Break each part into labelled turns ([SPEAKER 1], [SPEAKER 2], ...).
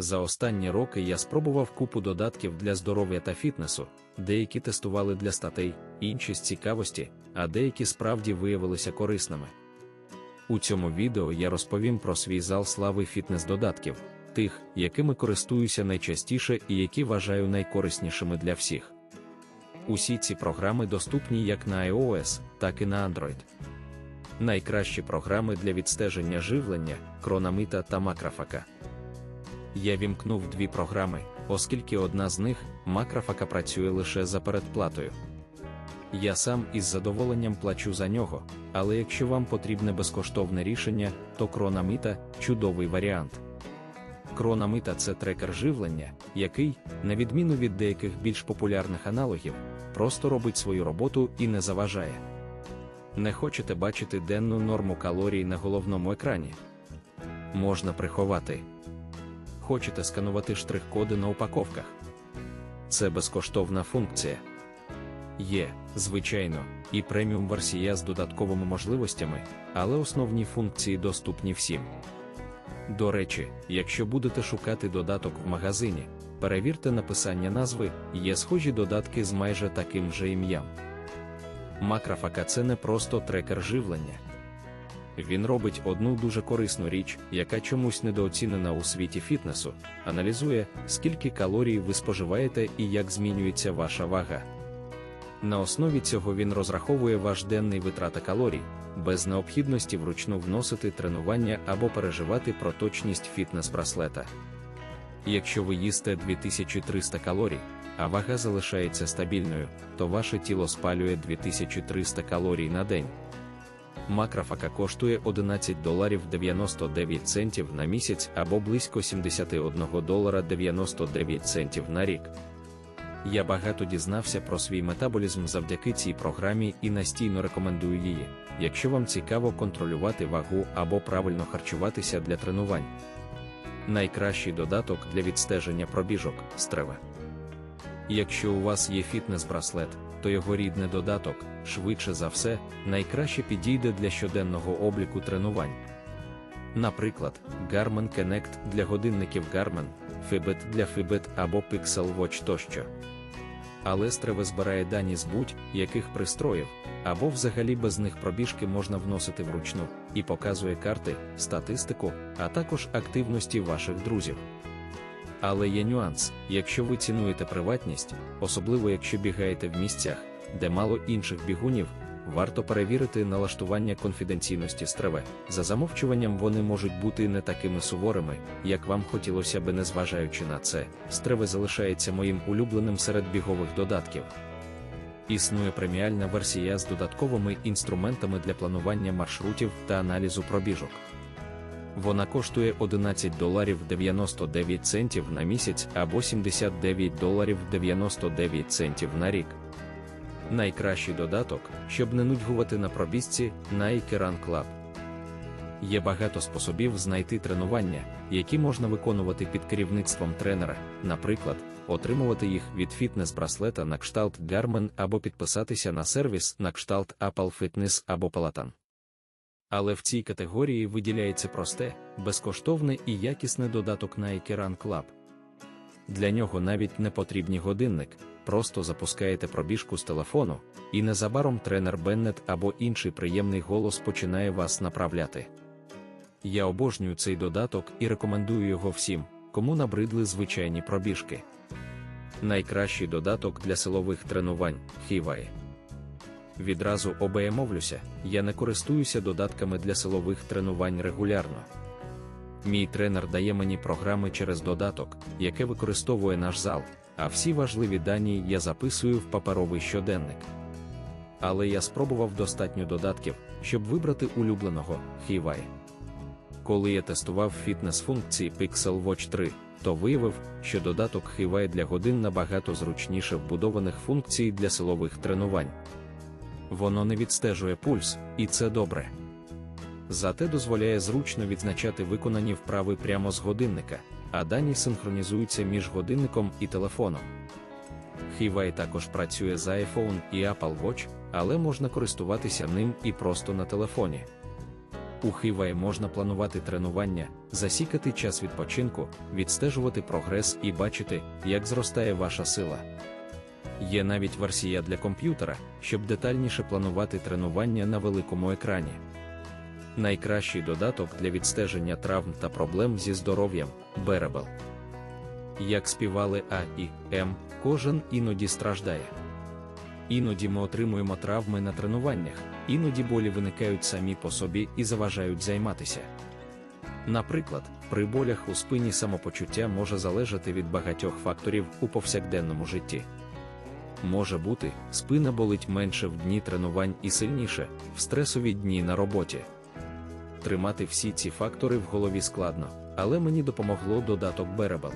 [SPEAKER 1] За останні роки я спробував купу додатків для здоров'я та фітнесу, деякі тестували для статей, інші з цікавості, а деякі справді виявилися корисними. У цьому відео я розповім про свій зал слави фітнес-додатків, тих, якими користуюся найчастіше і які вважаю найкориснішими для всіх. Усі ці програми доступні як на iOS, так і на Android. Найкращі програми для відстеження живлення, крономита та макрофака. Я вімкнув дві програми, оскільки одна з них, макрофака, працює лише за передплатою. Я сам із задоволенням плачу за нього, але якщо вам потрібне безкоштовне рішення, то Крономита чудовий варіант. Крономита це трекер живлення, який, на відміну від деяких більш популярних аналогів, просто робить свою роботу і не заважає. Не хочете бачити денну норму калорій на головному екрані? Можна приховати. Хочете сканувати штрих-коди на упаковках? Це безкоштовна функція. Є, звичайно, і преміум версія з додатковими можливостями, але основні функції доступні всім. До речі, якщо будете шукати додаток в магазині, перевірте написання назви, є схожі додатки з майже таким же ім'ям. Макрофака це не просто трекер живлення. Він робить одну дуже корисну річ, яка чомусь недооцінена у світі фітнесу, аналізує, скільки калорій ви споживаєте і як змінюється ваша вага. На основі цього він розраховує ваш денний витрата калорій, без необхідності вручну вносити тренування або переживати про точність фітнес-браслета. Якщо ви їсте 2300 калорій, а вага залишається стабільною, то ваше тіло спалює 2300 калорій на день. Макрофака коштує 11 доларів 99 центів на місяць або близько 71 долара 99 центів на рік. Я багато дізнався про свій метаболізм завдяки цій програмі і настійно рекомендую її, якщо вам цікаво контролювати вагу або правильно харчуватися для тренувань. Найкращий додаток для відстеження пробіжок стрева. Якщо у вас є фітнес-браслет, то його рідний додаток, швидше за все, найкраще підійде для щоденного обліку тренувань. Наприклад, Garmin Connect для годинників Garmin, Fitbit для Fitbit або Pixel Watch тощо. Але Стрева збирає дані з будь-яких пристроїв, або взагалі без них пробіжки можна вносити вручну і показує карти, статистику, а також активності ваших друзів. Але є нюанс, якщо ви цінуєте приватність, особливо якщо бігаєте в місцях, де мало інших бігунів, варто перевірити налаштування конфіденційності стреви. За замовчуванням вони можуть бути не такими суворими, як вам хотілося би, незважаючи на це, стреве залишається моїм улюбленим серед бігових додатків. Існує преміальна версія з додатковими інструментами для планування маршрутів та аналізу пробіжок. Вона коштує 11 доларів 99 центів на місяць або 79 доларів 99 центів на рік. Найкращий додаток, щоб не нудьгувати на пробіжці Nike Run Club. Є багато способів знайти тренування, які можна виконувати під керівництвом тренера, наприклад, отримувати їх від фітнес-браслета на кшталт Garmin або підписатися на сервіс на кшталт Apple Fitness або Peloton. Але в цій категорії виділяється просте, безкоштовне і якісне додаток Nike Run Club. Для нього навіть не потрібні годинник, просто запускаєте пробіжку з телефону, і незабаром тренер Беннет або інший приємний голос починає вас направляти. Я обожнюю цей додаток і рекомендую його всім, кому набридли звичайні пробіжки. Найкращий додаток для силових тренувань Hivai. Відразу обеємовлюся, я не користуюся додатками для силових тренувань регулярно. Мій тренер дає мені програми через додаток, яке використовує наш зал, а всі важливі дані я записую в паперовий щоденник. Але я спробував достатньо додатків, щоб вибрати улюбленого Hivai. Коли я тестував фітнес-функції Pixel Watch 3, то виявив, що додаток Hivai для годин набагато зручніше вбудованих функцій для силових тренувань. Воно не відстежує пульс, і це добре. Зате дозволяє зручно відзначати виконані вправи прямо з годинника, а дані синхронізуються між годинником і телефоном. Hivai також працює за iPhone і Apple Watch, але можна користуватися ним і просто на телефоні. У Хиває можна планувати тренування, засікати час відпочинку, відстежувати прогрес і бачити, як зростає ваша сила. Є навіть версія для комп'ютера, щоб детальніше планувати тренування на великому екрані. Найкращий додаток для відстеження травм та проблем зі здоров'ям Bearable. Як співали А і М, кожен іноді страждає. Іноді ми отримуємо травми на тренуваннях, іноді болі виникають самі по собі і заважають займатися. Наприклад, при болях у спині самопочуття може залежати від багатьох факторів у повсякденному житті. Може бути, спина болить менше в дні тренувань і сильніше в стресові дні на роботі. Тримати всі ці фактори в голові складно, але мені допомогло додаток Bearable.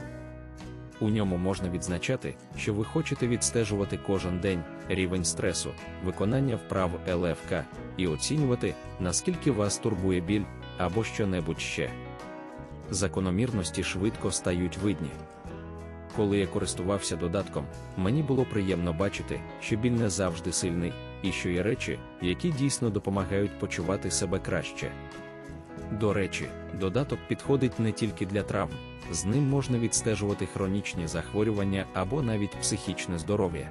[SPEAKER 1] У ньому можна відзначати, що ви хочете відстежувати кожен день рівень стресу, виконання вправ ЛФК і оцінювати, наскільки вас турбує біль або що-небудь ще. Закономірності швидко стають видні. Коли я користувався додатком, мені було приємно бачити, що біль не завжди сильний, і що є речі, які дійсно допомагають почувати себе краще. До речі, додаток підходить не тільки для травм, з ним можна відстежувати хронічні захворювання або навіть психічне здоров'я.